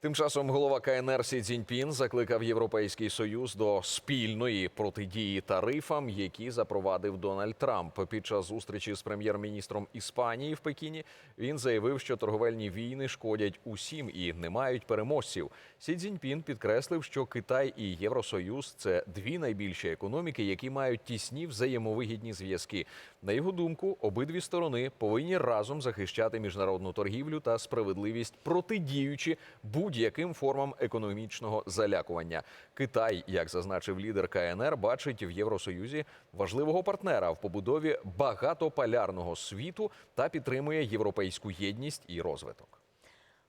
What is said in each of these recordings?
Тим часом голова КНР Сі Цзіньпін закликав Європейський Союз до спільної протидії тарифам, які запровадив Дональд Трамп. Під час зустрічі з прем'єр-міністром Іспанії в Пекіні він заявив, що торговельні війни шкодять усім і не мають переможців. Сі Цзіньпін підкреслив, що Китай і Євросоюз це дві найбільші економіки, які мають тісні взаємовигідні зв'язки. На його думку, обидві сторони повинні разом захищати міжнародну торгівлю та справедливість, протидіючи будь-яким формам економічного залякування. Китай, як зазначив лідер КНР, бачить в Євросоюзі важливого партнера в побудові багатополярного світу та підтримує європейську єдність і розвиток.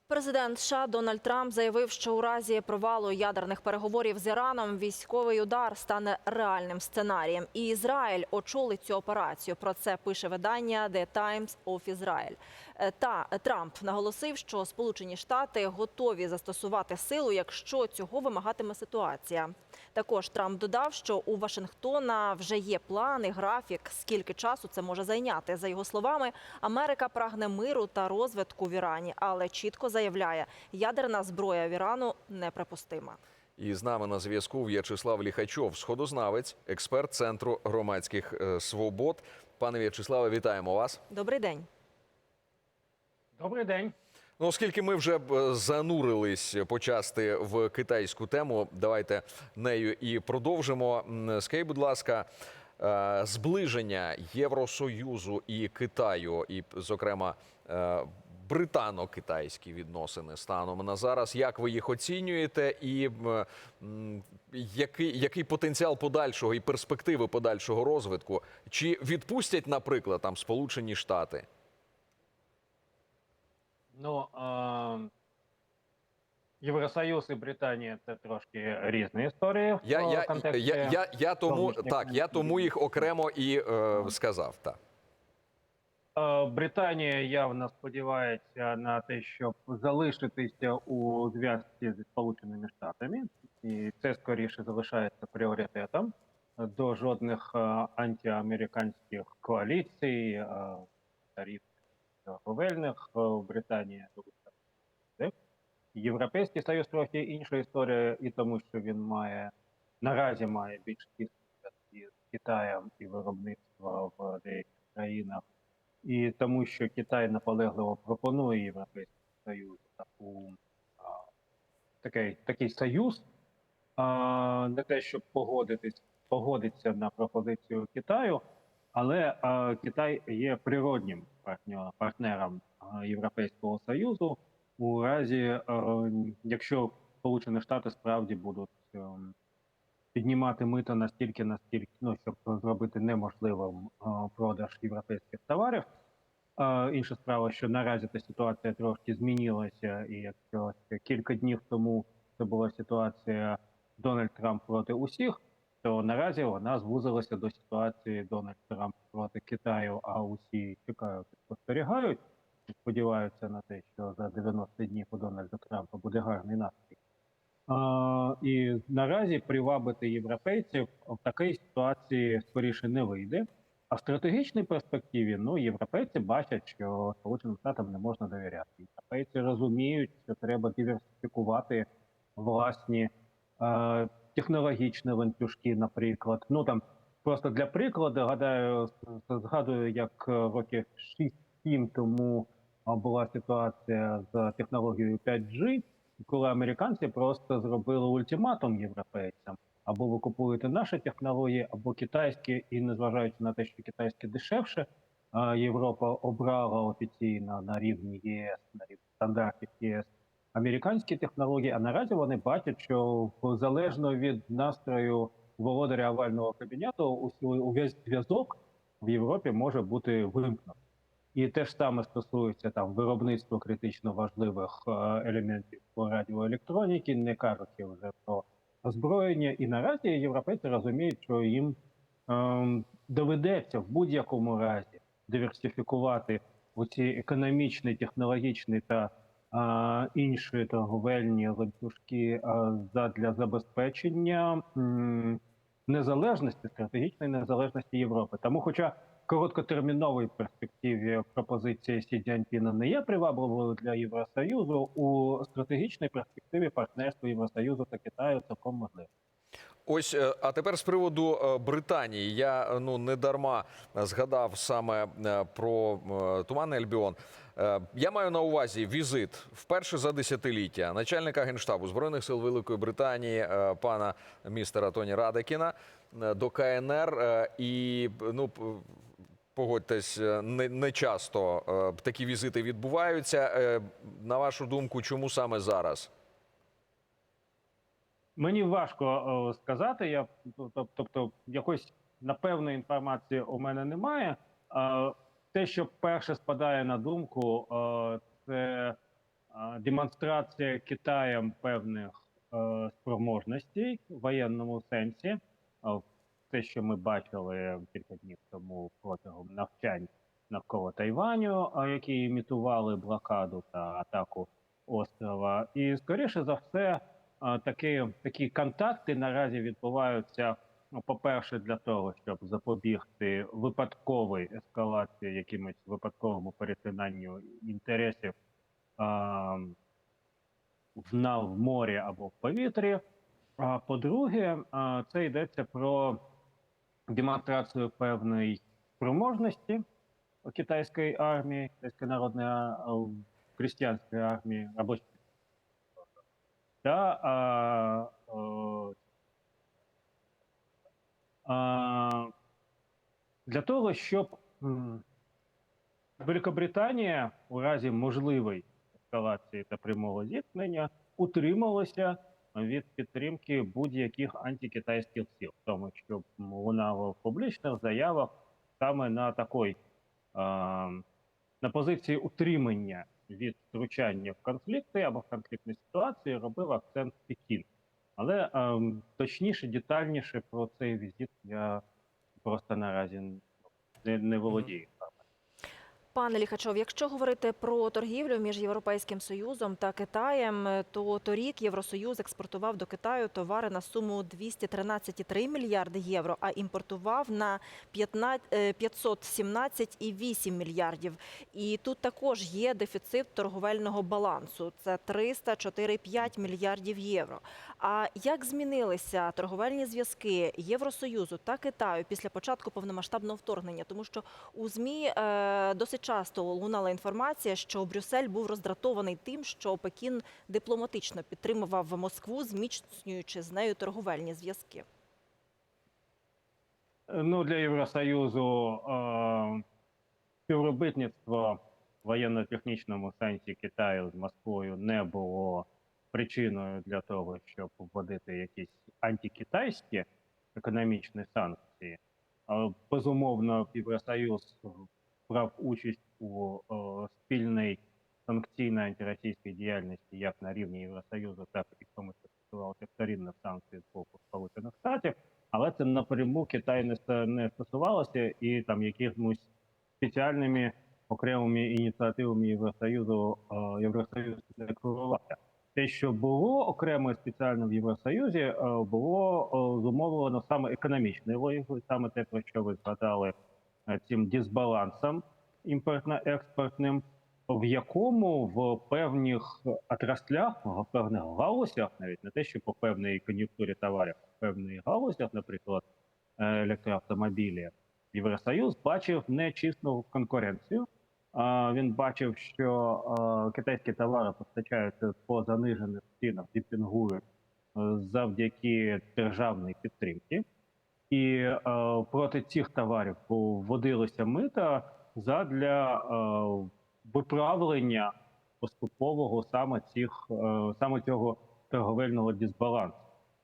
Президент США Дональд Трамп заявив, що у разі провалу ядерних переговорів з Іраном військовий удар стане реальним сценарієм. І Ізраїль очолить цю операцію. Про це пише видання The Times of Israel. Е, Та Трамп наголосив, що Сполучені Штати готові застосувати силу, якщо цього вимагатиме ситуація. Також Трамп додав, що у Вашингтона вже є план і графік, скільки часу це може зайняти. За його словами, Америка прагне миру та розвитку в Ірані, але чітко заявляє, ядерна зброя в Ірану неприпустима. І з нами на зв'язку В'ячеслав Ліхачов, сходознавець, експерт Центру громадських е, свобод. Пане В'ячеславе, вітаємо вас. Добрий день. Добрий день. Ну, оскільки ми вже занурились почасти в китайську тему, давайте нею і продовжимо. Скажіть, будь ласка, е, зближення Євросоюзу і Китаю, і, зокрема, е, британо-китайські відносини станом на зараз. Як ви їх оцінюєте, і який, який потенціал подальшого і перспективи подальшого розвитку? Чи відпустять, наприклад, там Сполучені Штати? Ну, е, Євросоюз і Британія це трошки різні історії. Я, я, контексті я, я, я тому так, я тому їх окремо і е, сказав. Так. Британія явно сподівається на те, щоб залишитися у зв'язці зі Сполученими Штатами, і це скоріше залишається пріоритетом. До жодних е, антиамериканських коаліцій, е, тарифів торговельних е, в Британії. Європейський союз трохи інша історія, і тому, що він має наразі має більш з Китаєм і виробництво в деяких країнах і тому, що Китай наполегливо пропонує Європейському Союзу таку такий, такий союз, а, не те, щоб погодитись, погодитися на пропозицію Китаю, але а, Китай є природнім партнером Європейського Союзу у разі, а, якщо Сполучені Штати справді будуть. ем, Піднімати мито настільки, настільки, ну щоб зробити неможливим а, продаж європейських товарів. А, інша справа, що наразі та ситуація трошки змінилася, і якщо кілька днів тому це була ситуація Дональд Трамп проти усіх, то наразі вона звузилася до ситуації Дональд Трамп проти Китаю, а усі чекають і спостерігають. Сподіваються на те, що за 90 днів у Дональда Трампа буде гарний настрій. А, і наразі привабити європейців в такій ситуації скоріше не вийде. А в стратегічній перспективі ну європейці бачать, що Сполученим Штатам не можна довіряти. Європейці розуміють, що треба диверсифікувати власні технологічні ланцюжки, наприклад. Ну там просто для прикладу, гадаю, згадую, як е, років 6-7 тому була ситуація з технологією 5G, коли американці просто зробили ультиматум європейцям. Або ви купуєте наші технології, або китайські, і незважаючи на те, що китайські дешевше, Європа обрала офіційно на рівні ЄС, на рівні стандартів ЄС американські технології. А наразі вони бачать, що залежно від настрою володаря овального кабінету, увесь зв'язок в Європі може бути вимкнутий. І те ж саме стосується там виробництва критично важливих е, елементів радіоелектроніки, не кажучи вже про озброєння. І наразі європейці розуміють, що їм ем, доведеться в будь-якому разі диверсифікувати оці економічні, технологічні та інші торговельні ланцюжки задля забезпечення незалежності, стратегічної незалежності Європи. Тому, хоча короткотерміновій перспективі пропозиція Сі Цзіньпіна не є привабливою для Євросоюзу, у стратегічній перспективі партнерство Євросоюзу та Китаю цілком можливо. Ось, е, а тепер з приводу е, Британії. Я ну не дарма згадав саме е, про Туманний Альбіон. Е, Я маю на увазі візит вперше за десятиліття начальника генштабу збройних сил Великої Британії е, пана містера Тоні Радекіна е, до КНР. І ну погодьтесь, не, не часто е, такі візити відбуваються. Е, На вашу думку, чому саме зараз? Мені важко е, сказати. Я тоб- тобто якоїсь напевної інформації у мене немає. Е, те, що перше спадає на думку, е, це е, демонстрація Китаєм певних е, спроможностей в воєнному сенсі. Те, що ми бачили кілька днів тому протягом навчань навколо Тайваню, які імітували блокаду та атаку острова, і скоріше за все. Такі, такі контакти наразі відбуваються, ну, по-перше, для того, щоб запобігти випадковій ескалації, якимось випадковому перетинанню інтересів а, в, на, в морі або в повітрі. А по-друге, а, це йдеться про демонстрацію певної спроможності китайської армії, китайської народної а, крістіянської армії, або та а, о, а, для того, щоб Великобританія у разі можливої ескалації та прямого зіткнення утрималася від підтримки будь-яких антикитайських сил, тому, щоб вона в публічних заявах саме на такій на позиції утримання від втручання в конфлікти або в конфліктні ситуації робив акцент Пекін. Але ем, точніше, детальніше про цей візит я просто наразі не, не володію. Пане Ліхачов, якщо говорити про торгівлю між Європейським Союзом та Китаєм, е, то торік Євросоюз експортував до Китаю товари на суму 213,3 мільярди євро, а імпортував на 15 е, 517,8 мільярдів. І тут також є дефіцит торговельного балансу. Це 304,5 мільярдів євро. А як змінилися торговельні зв'язки Євросоюзу та Китаю після початку повномасштабного вторгнення? Тому що у змі е, досить часто лунала інформація, що Брюссель був роздратований тим, що Пекін дипломатично підтримував Москву, зміцнюючи з нею торговельні зв'язки. Ну, для Євросоюзу е, співробітництво в воєнно-технічному сенсі Китаю з Москвою не було причиною для того, щоб вводити якісь антикитайські економічні санкції. Е, безумовно, Євросоюз брав участь у е, спільній санкційно антиросійській діяльності як на рівні Євросоюзу, так і в тому, що стосувалося вторинних санкцій з боку Сполучених Штатів. Але це напряму Китай не, стосувалося і там якимось спеціальними окремими ініціативами Євросоюзу е, Євросоюз не керувався. Те, що було окремо спеціально в Євросоюзі, е, було е, зумовлено саме економічною логікою, саме те, про що ви згадали цим дисбалансом імпортно-експортним, в якому в певних отраслях, в певних галузях, навіть не те, що по певній кон'юнктурі товарів, в певних галузях, наприклад, е, електроавтомобілі, Євросоюз бачив нечисну конкуренцію. Він бачив, що е, китайські товари постачаються по занижених цінах, діпінгують е, завдяки державній підтримці. І е, проти цих товарів вводилися мита задля е, виправлення поступового саме цих е, саме цього торговельного дисбалансу.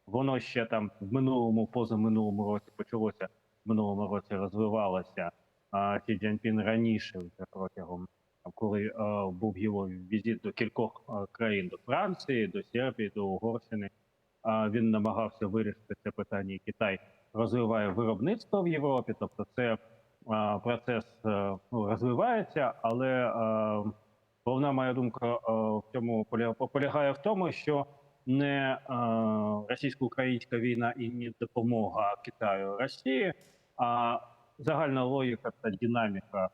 Воно ще там в минулому, позаминулому році почалося в минулому році розвивалося. А Сі Цзіньпін раніше вже протягом коли е, був його візит до кількох е, країн до Франції, до Сербії, до Угорщини. А він намагався вирішити це питання. і Китай розвиває виробництво в Європі, тобто це процес е, ну, розвивається, але е, головна моя думка е, в цьому поля- полягає в тому, що не російсько-українська війна і не допомога Китаю Росії, а загальна логіка та динаміка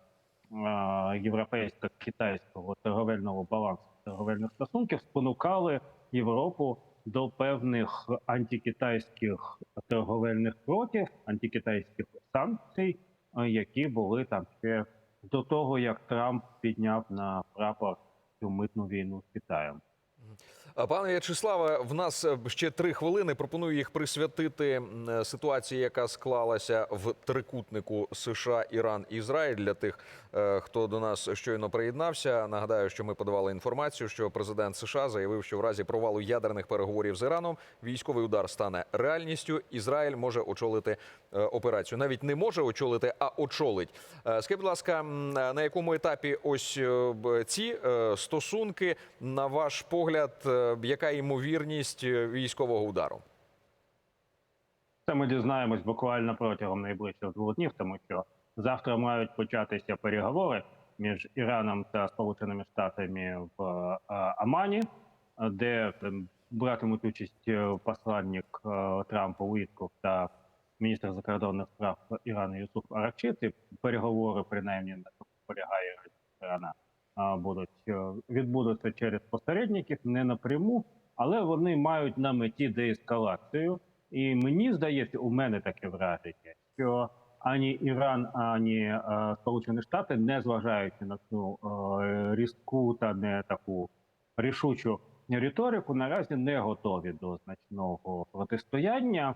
європейсько-китайського торговельного балансу торговельних стосунків спонукали Європу до певних антикитайських торговельних кроків, антикитайських санкцій, е, які були там ще до того, як Трамп підняв на прапор цю митну війну з Китаєм. А, Пане В'ячеславе, в нас е, ще три хвилини. Пропоную їх присвятити е, ситуації, яка склалася в трикутнику США, Іран, Ізраїль. Для тих, е, хто до нас щойно приєднався. Нагадаю, що ми подавали інформацію, що президент США заявив, що в разі провалу ядерних переговорів з Іраном військовий удар стане реальністю. Ізраїль може очолити е, операцію. Навіть не може очолити, а очолить. Е, Скажіть, будь ласка, на якому етапі ось е, ці е, стосунки, на ваш погляд, е, яка ймовірність е, військового удару? Це ми дізнаємось буквально протягом найближчих двох днів, тому що завтра мають початися переговори між Іраном та Сполученими Штатами в е, Амані, е, де братимуть участь е, посланник е, Трампа Уітков та міністр закордонних справ Ірану Юсуф Аракчи. Ці переговори, принаймні, на цьому полягає Ірана, будуть е, відбудуться через посередників, не напряму, але вони мають на меті деескалацію. І мені здається, у мене таке враження, що ані Іран, ані е, Сполучені Штати, не зважаючи на цю е, різку та не таку рішучу риторику, наразі не готові до значного протистояння.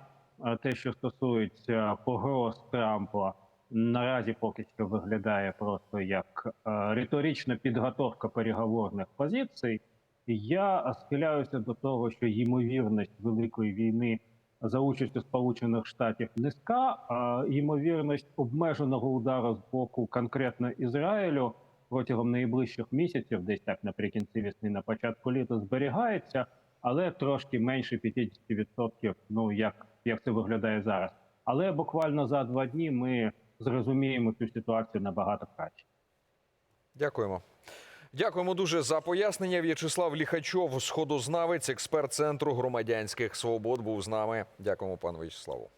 Те, що стосується погроз Трампа, наразі поки що виглядає просто як е, риторична підготовка переговорних позицій. Я схиляюся до того, що ймовірність великої війни за участю Сполучених Штатів низька, а ймовірність обмеженого удару з боку конкретно Ізраїлю протягом найближчих місяців, десь так наприкінці весни, на початку літа, зберігається, але трошки менше 50%, ну як, як це виглядає зараз. Але буквально за два дні ми зрозуміємо цю ситуацію набагато краще. Дякуємо. Дякуємо дуже за пояснення. В'ячеслав Ліхачов, сходознавець, експерт центру громадянських свобод, був з нами. Дякуємо, пану В'ячеславу.